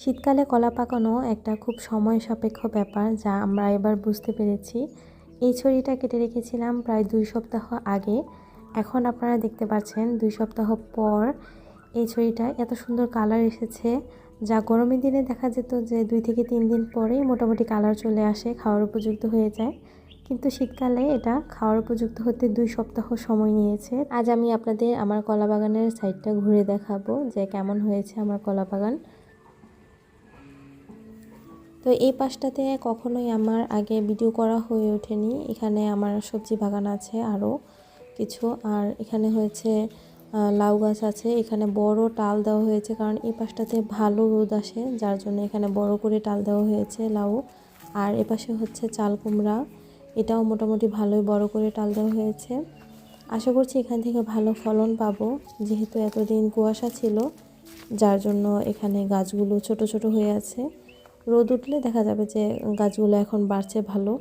শীতকালে কলা পাকানো একটা খুব সময় সাপেক্ষ ব্যাপার যা আমরা এবার বুঝতে পেরেছি। এই ছড়িটা কেটে রেখেছিলাম প্রায় দুই সপ্তাহ আগে। এখন আপনারা দেখতে পাচ্ছেন দুই সপ্তাহ পর এই ছড়িটা এত সুন্দর কালার এসেছে যা গরমের দিনে দেখা যেত যে দুই থেকে তিন দিন পরেই মোটামুটি কালার চলে আসে, খাওয়ার উপযুক্ত হয়ে যায়। কিন্তু শীতকালে এটা খাওয়ার উপযুক্ত হতে দুই সপ্তাহ সময় নিয়েছে। আজ আমি আপনাদের আমার কলা বাগানের সাইডটা ঘুরে দেখাবো যে কেমন হয়েছে আমার কলা বাগান। তো এই পাশটাতে কখনোই আমার আগে ভিডিও করা হয়ে ওঠেনি। এখানে আমার সবজি বাগান আছে আরও কিছু। আর এখানে হয়েছে লাউ গাছ আছে। এখানে বড় টাল দেওয়া হয়েছে কারণ এই পাশটাতে ভালো রোদ আসে, যার জন্য এখানে বড় করে টাল দেওয়া হয়েছে লাউ। আর এপাশে হচ্ছে চাল কুমড়া। এটাও মোটামুটি ভালোই বড় করে টাল দেওয়া হয়েছে। আশা করছি এখান থেকে ভালো ফলন পাবো। যেহেতু এতদিন কুয়াশা ছিল, যার জন্য এখানে গাছগুলো ছোট ছোট হয়ে আছে। রোদ উঠলে দেখা যাবে যে গাছগুলো এখন বাড়ছে ভালো।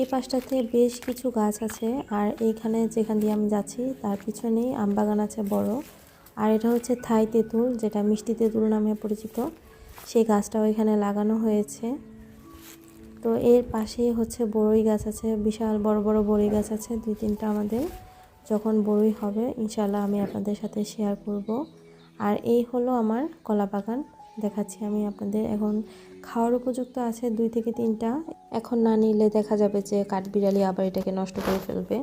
এই পাশটাতে বেশ কিছু গাছ আছে, আর এইখানে যেখান দিয়ে আমি যাচ্ছি তার পিছনেই আম বাগান আছে বড়। আর এটা হচ্ছে থাই তেঁতুল, যেটা মিষ্টি তেঁতুল নামে পরিচিত। সেই গাছটাও এখানে লাগানো হয়েছে। তো এর পাশেই হচ্ছে বড়ই গাছ আছে, বিশাল বড় বড় বড়ই গাছ আছে, দুই তিনটা আমাদের। যখন বড়ই হবে ইনশাল্লাহ আমি আপনাদের সাথে শেয়ার করব। আর এই হলো আমার কলা বাগান, দেখাচ্ছি আমি আপনাদের। এখন খাওয়ার উপযুক্ত আছে দুই থেকে তিনটা। এখন না নিলে দেখা যাবে যে কাঠবিড়ালি আবার এটাকে নষ্ট করে ফেলবে।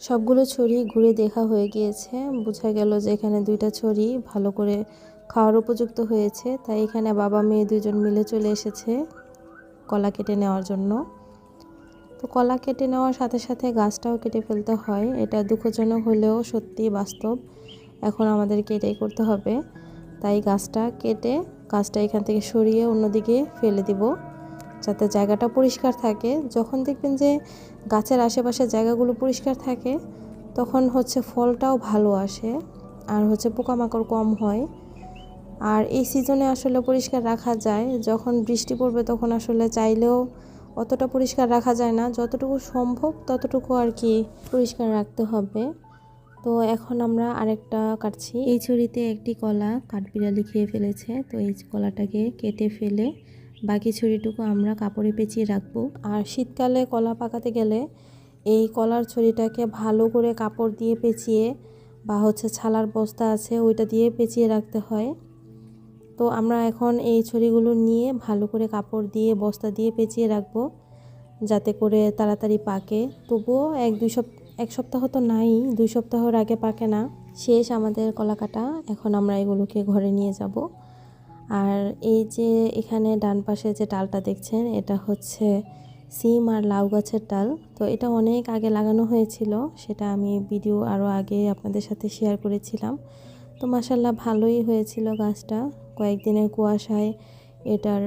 সবগুলো ছড়ি ঘুরে দেখা হয়ে গিয়েছে। বোঝা গেল যে এখানে দুইটা ছড়ি ভালো করে খাওয়ার উপযুক্ত হয়েছে। তাই এখানে বাবা, মেয়ে দুজন মিলে চলে এসেছে কলা কেটে নেওয়ার জন্য। তো কলা কেটে নেওয়ার সাথে সাথে গাছটাও কেটে ফেলতে হয়। এটা দুঃখজনক হলেও সত্যি বাস্তব। এখন আমাদেরকে এটাই করতে হবে। তাই গাছটা কেটে গাছটা এখান থেকে সরিয়ে অন্যদিকে ফেলে দিব। যাতে জায়গাটা পরিষ্কার থাকে। যখন দেখবেন যে গাছের আশেপাশে জায়গাগুলো পরিষ্কার থাকে, তখন হচ্ছে ফলটাও ভালো আসে আর হচ্ছে পোকামাকড় কম হয়। আর এই সিজনে আসলে পরিষ্কার রাখা যায়। যখন বৃষ্টি পড়বে তখন আসলে চাইলেও অতটা পরিষ্কার রাখা যায় না। যতটুকু সম্ভব ততটুকু আর কি পরিষ্কার রাখতে হবে। তো এখন আমরা আরেকটা কাটছি। এই ছড়িতে একটি কলা কাঠবিড়ালি খেয়ে ফেলেছে। তো এই কলাটাকে কেটে ফেলে বাকি ছড়িটুকু আমরা কাপড়ে পেঁচিয়ে রাখব। আর শীতকালে কলা পাকাতে গেলে এই কলার ছড়িটাকে ভালো করে কাপড় দিয়ে পেঁচিয়ে বা হচ্ছে ছালার বস্তা আছে ওইটা দিয়ে পেঁচিয়ে রাখতে হয়। তো আমরা এখন এই ছড়িগুলো নিয়ে ভালো করে কাপড় দিয়ে, বস্তা দিয়ে পেঁচিয়ে রাখব যাতে করে তাড়াতাড়ি পাকে। তবুও এক দুই সপ্তাহ এক সপ্তাহ তো নাই, দুই সপ্তাহর আগে পাকে না। শেষ আমাদের কলা কাটা, এখন আমরা এগুলোকে ঘরে নিয়ে যাব। আর এই যে এখানে ডান পাশে যে ডালটা দেখছেন, এটা হচ্ছে সিম আর লাউ গাছের ডাল। তো এটা অনেক আগে লাগানো হয়েছিল, সেটা আমি ভিডিও আরও আগে আপনাদের সাথে শেয়ার করেছিলাম। তো মাসাল্লাহ ভালোই হয়েছিল গাছটা। কয়েকদিনের কুয়াশায় এটার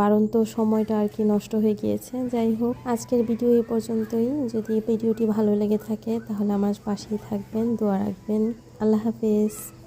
বাড়ন্ত সময়টা আর কি নষ্ট হয়ে গিয়েছে। যাই হোক, আজকের ভিডিও এই পর্যন্তই। যদি ভিডিওটি ভালো লেগে থাকে, তাহলে আমার পাশেই থাকবেন, দোয়া রাখবেন। আল্লাহ হাফেজ।